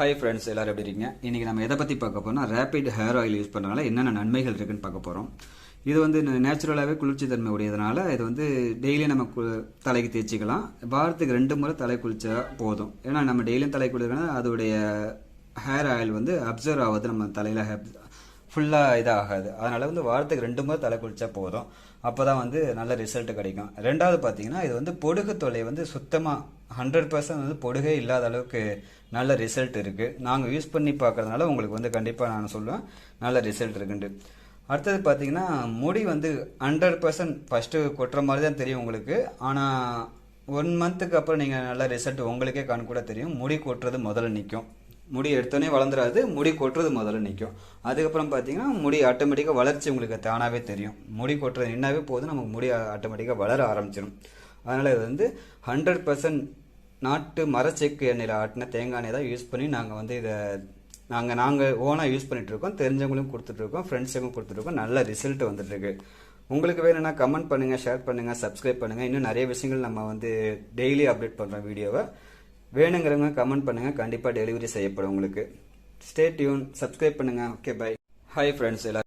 Hi friends எல்லாரும் எப்படி இருக்கீங்க? இன்றைக்கி நம்ம எதை பற்றி பார்க்க போனால் ரேபிட் ஹேர் ஆயில் யூஸ் பண்ணுறதுனால என்னென்ன நன்மைகள் இருக்குன்னு பார்க்க போகிறோம் இது வந்து நேச்சுரலாகவே குளிர்ச்சி தன்மை உடையதுனால இது வந்து டெய்லி நம்ம தலைக்கு தேய்ச்சிக்கலாம். வாரத்துக்கு ரெண்டு முறை தலை குளிச்சா போதும். ஏன்னா நம்ம டெய்லியும் தலை குளிக்கனா அதோடைய ஹேர் ஆயில் வந்து அப்சர்வ் ஆகுது. நம்ம தலையில் ஃபுல்லாக இதாகாது. அதனால் வந்து வாரத்துக்கு ரெண்டு முறை தலை குளித்தா போதும். அப்போ தான் வந்து நல்ல ரிசல்ட் கிடைக்கும். ரெண்டாவது பார்த்தீங்கன்னா இது வந்து பொடுகு தொலை வந்து சுத்தமாக ஹண்ட்ரட் பர்சன்ட் வந்து பொடுகே இல்லாத அளவுக்கு நல்ல ரிசல்ட் இருக்குது நாங்கள் யூஸ் பண்ணி பார்க்கறதுனால உங்களுக்கு வந்து கண்டிப்பாக நான் சொல்லுவேன். நல்ல ரிசல்ட் இருக்குன்ட்டு. அடுத்தது பார்த்தீங்கன்னா முடி வந்து ஹண்ட்ரட் பர்சன்ட் ஃபஸ்ட்டு கொட்டுற மாதிரி தான் தெரியும் உங்களுக்கு. ஆனால் ஒன் மந்த்துக்கு அப்புறம் நீங்கள் நல்ல ரிசல்ட் உங்களுக்கே கண் கூட தெரியும். முடி கொட்டுறது முதல்ல நிற்கும் முடி எடுத்தோடனே வளர்ந்துடாது முடி கொட்டுறது முதல்ல நிற்கும் அதுக்கப்புறம் பார்த்தீங்கன்னா முடி ஆட்டோமேட்டிக்காக வளர்ச்சி உங்களுக்கு தானாகவே தெரியும். முடி கொட்டுறது நின்னாவே போதும். நமக்கு முடி ஆட்டோமேட்டிக்காக வளர ஆரம்பிச்சிடும் அதனால் இது வந்து ஹண்ட்ரட் பர்சன்ட் நாட்டு மரச்செக்கு எண்ணெயில் ஆட்டின தேங்காய் எண்ணெய் தான் யூஸ் பண்ணி நாங்கள் வந்து இதை நாங்கள் நாங்கள் ஓனாக யூஸ் பண்ணிகிட்ருக்கோம் இருக்கோம். தெரிஞ்சவங்களுக்கும் கொடுத்துட்ருக்கோம் ஃப்ரெண்ட்ஸுக்கும் கொடுத்துட்ருக்கோம் நல்ல ரிசல்ட் வந்துட்டுருக்கு உங்களுக்கு வேணும்னா கமெண்ட் பண்ணுங்கள் ஷேர் பண்ணுங்கள் சப்ஸ்கிரைப் பண்ணுங்கள் இன்னும் நிறைய விஷயங்கள் நம்ம வந்து டெய்லி அப்டேட் பண்ணுறோம் வீடியோவை வேணுங்கிறவங்க கமெண்ட் பண்ணுங்கள் கண்டிப்பாக டெலிவரி செய்யப்படும் உங்களுக்கு. ஸ்டே டியூன் சப்ஸ்கிரைப் பண்ணுங்கள் ஓகே பை ஹாய் ஃப்ரெண்ட்ஸ் எல்லாரும்.